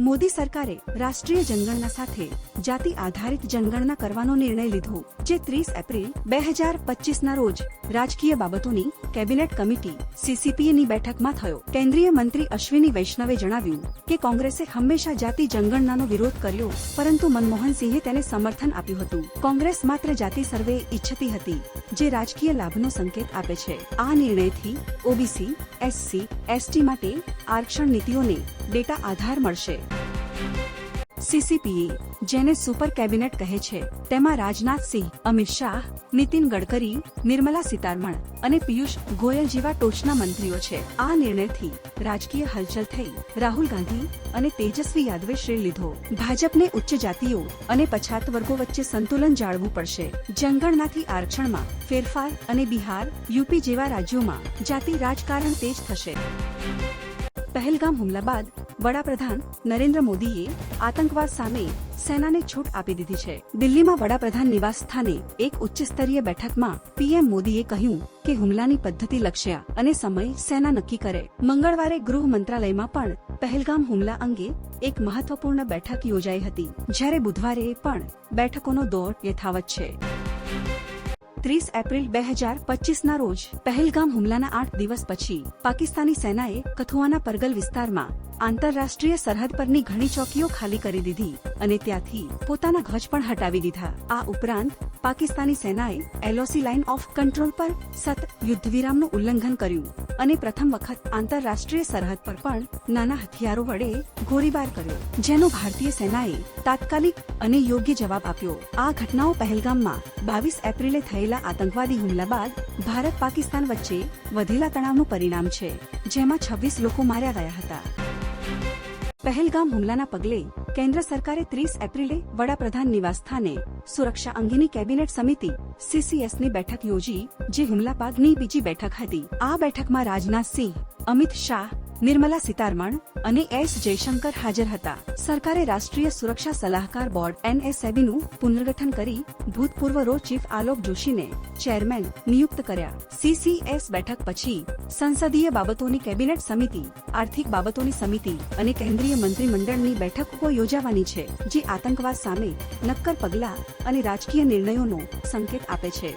મોદી સરકારે રાષ્ટ્રીય જનગણના સાથે જાતિ આધારિત જનગણના કરવાનો નિર્ણય લીધો, જે ત્રીસ એપ્રિલ બે હજાર પચીસના રોજ રાજકીય બાબતોની કેબિનેટ કમિટી સીસીપીએ ની બેઠકમાં થયો. કેન્દ્રીય મંત્રી અશ્વિની વૈષ્ણવે જણાવ્યું કે કોંગ્રેસે હંમેશા જાતિ જનગણનાનો વિરોધ કર્યો, પરંતુ મનમોહન સિંહે તેને સમર્થન આપ્યું હતું. કોંગ્રેસ માત્ર જાતિ સર્વે ઈચ્છતી હતી, જે રાજકીય લાભનો સંકેત આપે છે. આ નિર્ણયથી ઓબીસી, એસસી, એસટી માટે આરક્ષણ નીતિઓને ડેટા આધાર મળશે. સીસીપીએ જેને સુપર કેબિનેટ કહે છે, તેમાં રાજનાથ સિંહ, અમિત શાહ, નીતિન ગડકરી, નિર્મલા સીતારમણ અને પિયુષ ગોયલ જેવા ટોચના મંત્રીઓ છે. આ નિર્ણયથી રાજકીય હલચલ થઈ. રાહુલ ગાંધી અને તેજસ્વી યાદવે શ્રેય લીધો. ભાજપને ઉચ્ચ જાતિઓ અને પછાત વર્ગો વચ્ચે સંતુલન જાળવવું પડશે. જનગણનાથી આરક્ષણમાં ફેરફાર અને બિહાર, યુપી જેવા રાજ્યોમાં જાતિ રાજકારણ તેજ થશે. પહેલગામ હુમલા બાદ વડાપ્રધાન નરેન્દ્ર મોદીએ આતંકવાદ સામે સેનાને છૂટ આપી દીધી છે. દિલ્હીમાં વડાપ્રધાન નિવાસ સ્થાને એક ઉચ્ચ સ્તરીય બેઠકમાં પીએમ મોદીએ કહ્યું કે હુમલાની પદ્ધતિ લક્ષ્ય અને સમય સેના નક્કી કરે. મંગળવારે ગૃહ મંત્રાલયમાં પણ પહેલગામ હુમલા અંગે એક મહત્વપૂર્ણ બેઠક યોજાઈ હતી, જ્યારે બુધવારે પણ બેઠકોનો દોર યથાવત છે. ત્રીસ એપ્રિલ બે હજાર પચીસના રોજ પહેલગામ હુમલાના આઠ દિવસ પછી પાકિસ્તાની સેનાએ કથુઆના પરગલ વિસ્તારમાં આંતરરાષ્ટ્રીય સરહદ પરની ઘણી ચોકીઓ ખાલી કરી દીધી અને ત્યાંથી પોતાના ધ્વજ પણ હટાવી દીધા. આ ઉપરાંત, પાકિસ્તાની સેનાએ એલઓસી લાઇન ઓફ કંટ્રોલ પર સત યુદ્ધ વિરામનું ઉલ્લંઘન કર્યું અને પ્રથમ વખત આંતરરાષ્ટ્રીય સરહદ પર પણ નાના હથિયારો વડે ગોળીબાર કર્યો, જેનો ભારતીય સેનાએ તાત્કાલિક અને યોગ્ય જવાબ આપ્યો. આ ઘટનાઓ પહેલગામમાં બાવીસ એપ્રિલે થયેલા આતંકવાદી હુમલા બાદ ભારત પાકિસ્તાન વચ્ચે વધેલા તણાવનું પરિણામ છે, જેમાં છવ્વીસ લોકો માર્યા ગયા હતા. પહેલગામ હુમલાના પગલે કેન્દ્ર સરકારે ત્રીસ એપ્રિલે વડાપ્રધાન નિવાસ સ્થાને સુરક્ષા અંગેની કેબિનેટ સમિતિ સીસીએસની બેઠક યોજી, જે હુમલા બાદની બીજી બેઠક હતી. આ બેઠકમાં રાજનાથ સિંહ અમિત શાહ નિર્મલા સીતારમણ અને એસ જયશંકર હાજર હતા. સરકારે રાષ્ટ્રીય સુરક્ષા સલાહકાર બોર્ડ એનએસએબી નું પુનર્ગઠન કરી ભૂતપૂર્વ રો ચીફ આલોક જોશીને ચેરમેન નિયુક્ત કર્યા. સીસીએસ બેઠક પછી સંસદીય બાબતોની કેબિનેટ સમિતિ, આર્થિક બાબતોની સમિતિ અને કેન્દ્રીય મંત્રીમંડળની બેઠકો યોજાવાની છે, જે આતંકવાદ સામે નક્કર પગલાં અને રાજકીય નિર્ણયોનો સંકેત આપે છે.